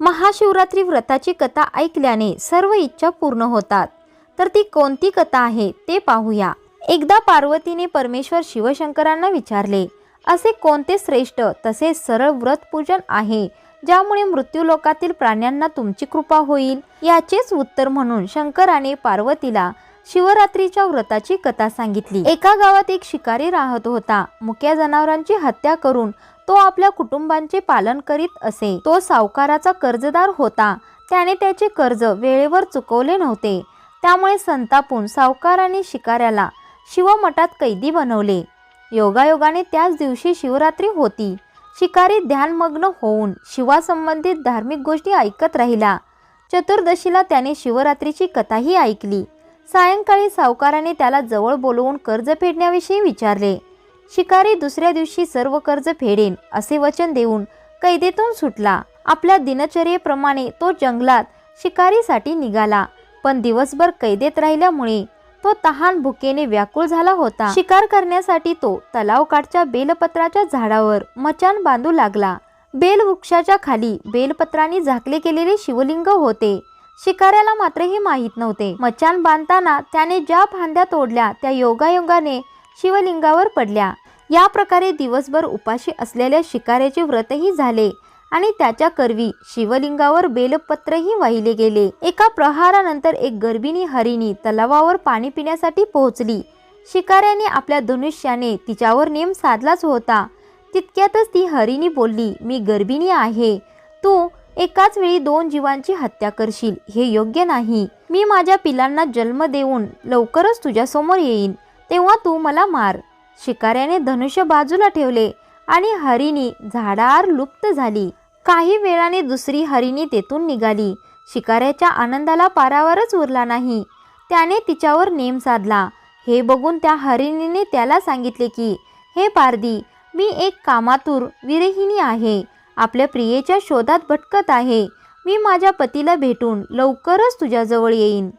महाशिवरात्री व्रताची कथा ऐकल्याने सर्व इच्छा पूर्ण होतात. तर ती कोणती कथा आहे ते पाहूया. एकदा पार्वतीने परमेश्वर शिवशंकरांना विचारले असे कोणते श्रेष्ठ तसेच सरळ व्रत पूजन आहे ज्यामुळे मृत्यूलोकातील प्राण्यांना तुमची कृपा होईल याचेच उत्तर म्हणून शंकराने पार्वतीला शिवरात्रीच्या व्रताची कथा सांगितली. एका गावात एक शिकारी राहत होता. मुक्या जनावरांची हत्या करून तो आपल्या कुटुंबांचे पालन करीत असे. तो सावकाराचा कर्जदार होता. त्याने त्याचे कर्ज वेळेवर चुकवले नव्हते. त्यामुळे संतापून सावकाराने शिकाऱ्याला शिवमठात कैदी बनवले. योगायोगाने त्याच दिवशी शिवरात्री होती. शिकारी ध्यानमग्न होऊन शिवासंबंधित धार्मिक गोष्टी ऐकत राहिला. चतुर्दशीला त्याने शिवरात्रीची कथाही ऐकली. सायंकाळी सावकाराने त्याला जवळ बोलवून कर्ज फेडण्याविषयी विचारले. शिकारी दुसऱ्या दिवशी सर्व कर्ज फेडेन असे वचन देऊन कैदेतून सुटला. आपल्या दिनचर्येप्रमाणे तो जंगलात शिकारीसाठी निघाला पण दिवसभर कैदेत राहिल्यामुळे तो तहान भुकेने व्याकुळ झाला होता. शिकार करण्यासाठी तो तलावकाठच्या बेलपत्राच्या झाडावर मचान बांधू लागला. बेल वृक्षाच्या खाली बेलपत्रांनी झाकले गेलेले शिवलिंग होते. शिकाऱ्याला मात्र हे माहीत नव्हते. मचान बांधताना त्याने ज्या फांद्या तोडल्या त्या योगायोगाने शिवलिंगावर पडल्या. या प्रकारे दिवसभर उपाशी असलेल्या शिकाऱ्याचे व्रतही झाले आणि त्याच्या करवी शिवलिंगावर बेलपत्रही वाहिले गेले. एका प्रहारानंतर एक गर्भिणी हरिणी तलावावर पाणी पिण्यासाठी पोहोचली. शिकाऱ्याने आपल्या धनुष्याने तिच्यावर नेम साधलाच होता. तितक्यातच ती हरिणी बोलली मी गर्भिणी आहे. तू एकाच वेळी दोन जीवांची हत्या करशील. हे योग्य नाही. मी माझ्या पिलांना जन्म देऊन लवकरच तुझ्यासमोर येईन. तेव्हा तू मला मार. शिकाऱ्याने धनुष्य बाजूला ठेवले आणि हरिणी झाडावर लुप्त झाली. काही वेळाने दुसरी हरिणी तेथून निघाली. शिकाऱ्याच्या आनंदाला पारावरच उरला नाही. त्याने तिच्यावर नेम साधला. हे बघून त्या हरिणीने त्याला सांगितले की हे पारदी मी एक कामातूर विरहिणी आहे. आपल्या प्रियेच्या शोधात भटकत आहे. मी माझ्या पतीला भेटून लवकरच तुझ्याजवळ येईन.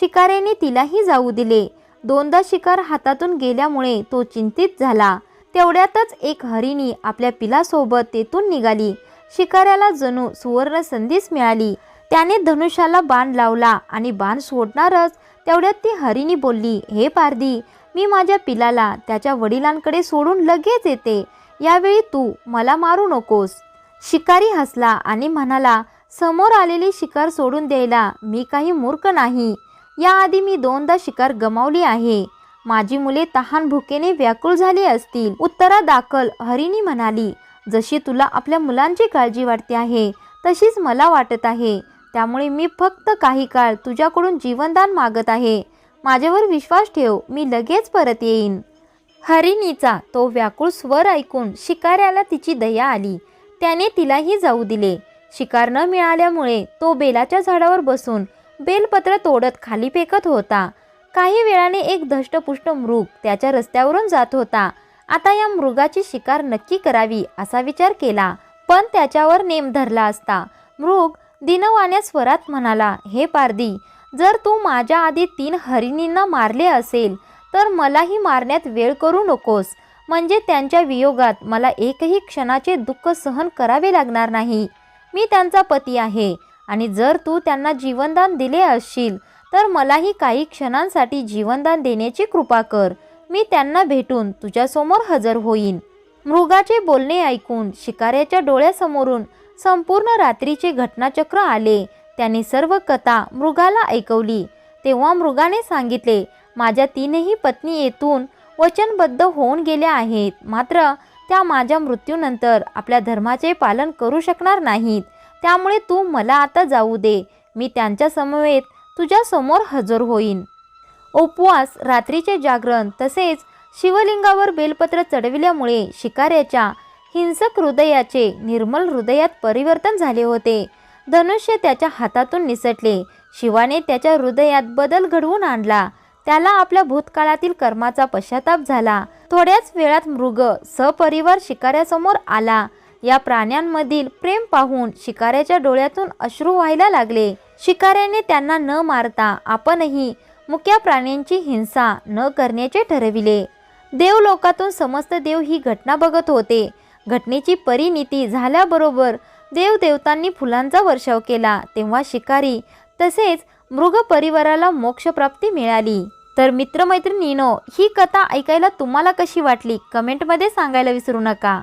शिकाऱ्याने तिलाही जाऊ दिले. दोनदा शिकार हातातून गेल्यामुळे तो चिंतित झाला. तेवढ्यातच एक हरिणी आपल्या पिलासोबत तेथून निघाली. शिकाऱ्याला जणू सुवर्ण संधीच मिळाली. त्याने धनुष्याला बाण लावला आणि बाण सोडणारच तेवढ्यात ती हरिणी बोलली हे पारदी मी माझ्या पिलाला त्याच्या वडिलांकडे सोडून लगेच येते. यावेळी तू मला मारू नकोस. शिकारी हसला आणि म्हणाला समोर आलेली शिकार सोडून द्यायला मी काही मूर्ख नाही. याआधी मी दोनदा शिकार गमावली आहे. माझी मुले तहान भुकेने व्याकुळ झाली असतील. उत्तरा दाखल हरिणी म्हणाली जशी तुला आपल्या मुलांची काळजी वाटते आहे तशीच मला वाटत आहे. त्यामुळे मी फक्त काही काळ तुझ्याकडून जीवनदान मागत आहे. माझ्यावर विश्वास ठेव मी लगेच परत येईन. हरिणीचा तो व्याकुळ स्वर ऐकून शिकाऱ्याला तिची दया आली. त्याने तिलाही जाऊ दिले. शिकार न मिळाल्यामुळे तो बेलाच्या झाडावर बसून बेलपत्र तोडत खाली फेकत होता. काही वेळाने एक धष्टपुष्ट मृग त्याच्या रस्त्यावरून जात होता. आता या मृगाची शिकार नक्की करावी असा विचार केला पण त्याच्यावर नेम धरला असता. मृग दिनवाण्या स्वरात म्हणाला हे पारदी जर तू माझ्या आधी तीन हरिणींना मारले असेल तर मलाही मारण्यात वेळ करू नकोस. म्हणजे त्यांच्या वियोगात मला एकही क्षणाचे दुःख सहन करावे लागणार नाही. मी त्यांचा पती आहे. आणि जर तू त्यांना जीवनदान दिले असशील तर मलाही काही क्षणांसाठी जीवनदान देण्याची कृपा कर. मी त्यांना भेटून तुझ्यासमोर हजर होईन. मृगाचे बोलणे ऐकून शिकाऱ्याच्या डोळ्यासमोरून संपूर्ण रात्रीचे घटनाचक्र आले. त्याने सर्व कथा मृगाला ऐकवली. तेव्हा मृगाने सांगितले माझ्या तीनही पत्नी येथून वचनबद्ध होऊन गेल्या आहेत. मात्र त्या माझ्या मृत्यूनंतर आपल्या धर्माचे पालन करू शकणार नाहीत. त्यामुळे तू मला आता जाऊ दे. मी त्यांच्या समवेत तुझ्या समोर हजर होईन. उपवास रात्रीचे जागरण तसेच शिवलिंगावर बेलपत्र चढविल्यामुळे शिकाऱ्याच्या हिंसक हृदयाचे निर्मल हृदयात परिवर्तन झाले होते. धनुष्य त्याच्या हातातून निसटले. शिवाने त्याच्या हृदयात बदल घडवून आणला. त्याला आपल्या भूतकाळातील कर्माचा पश्चाताप झाला. थोड्याच वेळात मृग सपरिवार शिकाऱ्यासमोर आला. या प्राण्यांमधील प्रेम पाहून शिकाऱ्याच्या डोळ्यातून अश्रू व्हायला लागले. शिकाऱ्याने त्यांना न मारता आपणही मुक्या प्राण्यांची हिंसा न करण्याचे ठरविले. देवलोकातून समस्त देव ही घटना बघत होते. घटनेची परिणिती झाल्याबरोबर देवदेवतांनी फुलांचा वर्षाव केला. तेव्हा शिकारी तसेच मृग परिवाराला मोक्षप्राप्ती मिळाली. तर मित्रमैत्रिणीनो ही कथा ऐकायला तुम्हाला कशी वाटली? कमेंटमध्ये सांगायला विसरू नका.